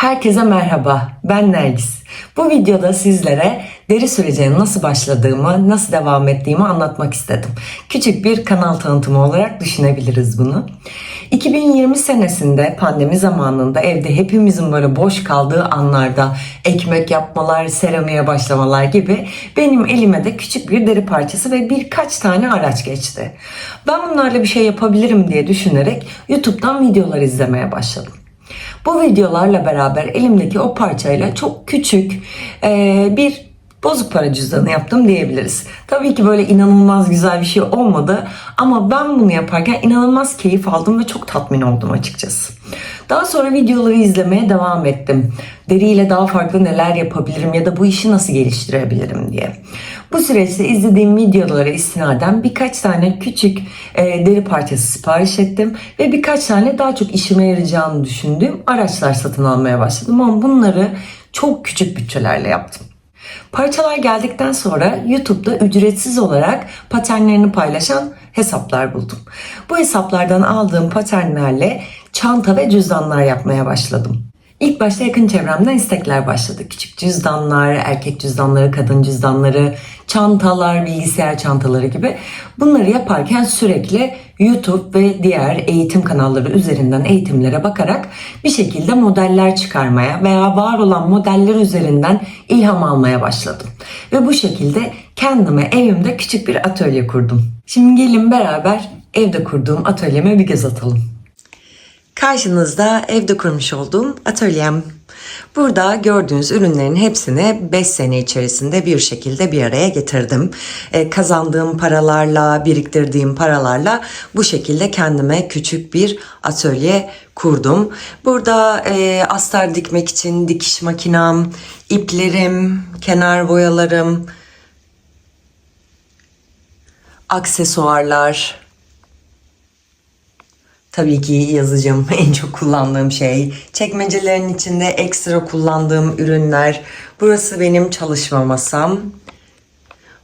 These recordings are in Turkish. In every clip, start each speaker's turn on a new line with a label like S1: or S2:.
S1: Herkese merhaba, ben Nergis. Bu videoda sizlere deri sürecine nasıl başladığımı, nasıl devam ettiğimi anlatmak istedim. Küçük bir kanal tanıtımı olarak düşünebiliriz bunu. 2020 senesinde pandemi zamanında evde hepimizin böyle boş kaldığı anlarda ekmek yapmalar, seramiğe başlamalar gibi benim elime de küçük bir deri parçası ve birkaç tane araç geçti. Ben bunlarla bir şey yapabilirim diye düşünerek YouTube'dan videolar izlemeye başladım. Bu videolarla beraber elimdeki o parçayla çok küçük eee, bir bozuk para cüzdanı yaptım diyebiliriz. Tabii ki böyle inanılmaz güzel bir şey olmadı ama ben bunu yaparken inanılmaz keyif aldım ve çok tatmin oldum açıkçası. Daha sonra videoları izlemeye devam ettim. Deriyle daha farklı neler yapabilirim ya da bu işi nasıl geliştirebilirim diye. Bu süreçte izlediğim videolara istinaden birkaç tane küçük e, deri parçası sipariş ettim ve birkaç tane daha çok işime yarayacağını düşündüğüm araçlar satın almaya başladım ama bunları çok küçük bütçelerle yaptım. Parçalar geldikten sonra YouTube'da ücretsiz olarak paternlerini paylaşan hesaplar buldum. Bu hesaplardan aldığım paternlerle çanta ve cüzdanlar yapmaya başladım. İlk başta yakın çevremden istekler başladı. Küçük cüzdanlar, erkek cüzdanları, kadın cüzdanları, çantalar, bilgisayar çantaları gibi. Bunları yaparken sürekli YouTube ve diğer eğitim kanalları üzerinden eğitimlere bakarak bir şekilde modeller çıkarmaya veya var olan modeller üzerinden ilham almaya başladım. Ve bu şekilde kendime evimde küçük bir atölye kurdum. Şimdi gelin beraber evde kurduğum atölyeme bir göz atalım. Karşınızda evde kurmuş olduğum atölyem. Burada gördüğünüz ürünlerin hepsini 5 sene içerisinde bir şekilde bir araya getirdim. Ee, kazandığım paralarla, biriktirdiğim paralarla bu şekilde kendime küçük bir atölye kurdum. Burada e, astar dikmek için dikiş makinam, iplerim, kenar boyalarım, aksesuarlar, Tabii ki yazıcım en çok kullandığım şey. Çekmecelerin içinde ekstra kullandığım ürünler. Burası benim çalışma masam.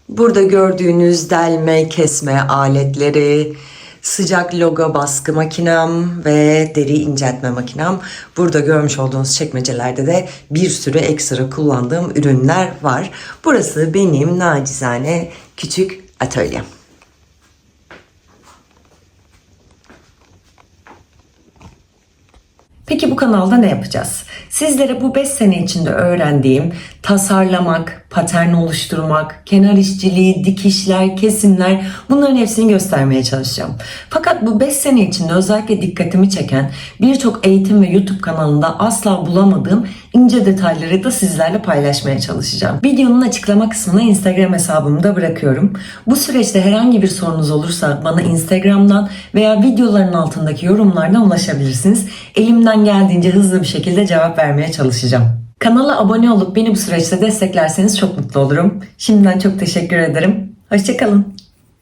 S1: Burada gördüğünüz delme, kesme aletleri, sıcak logo baskı makinem ve deri inceltme makinem. Burada görmüş olduğunuz çekmecelerde de bir sürü ekstra kullandığım ürünler var. Burası benim nacizane küçük atölyem. Peki bu kanalda ne yapacağız? Sizlere bu 5 sene içinde öğrendiğim tasarlamak, patern oluşturmak, kenar işçiliği, dikişler, kesimler bunların hepsini göstermeye çalışacağım. Fakat bu 5 sene içinde özellikle dikkatimi çeken birçok eğitim ve YouTube kanalında asla bulamadığım ince detayları da sizlerle paylaşmaya çalışacağım. Videonun açıklama kısmına Instagram hesabımı da bırakıyorum. Bu süreçte herhangi bir sorunuz olursa bana Instagram'dan veya videoların altındaki yorumlardan ulaşabilirsiniz. Elimden geldiğince hızlı bir şekilde cevap vermeye çalışacağım. Kanala abone olup beni bu süreçte desteklerseniz çok mutlu olurum. Şimdiden çok teşekkür ederim. Hoşçakalın.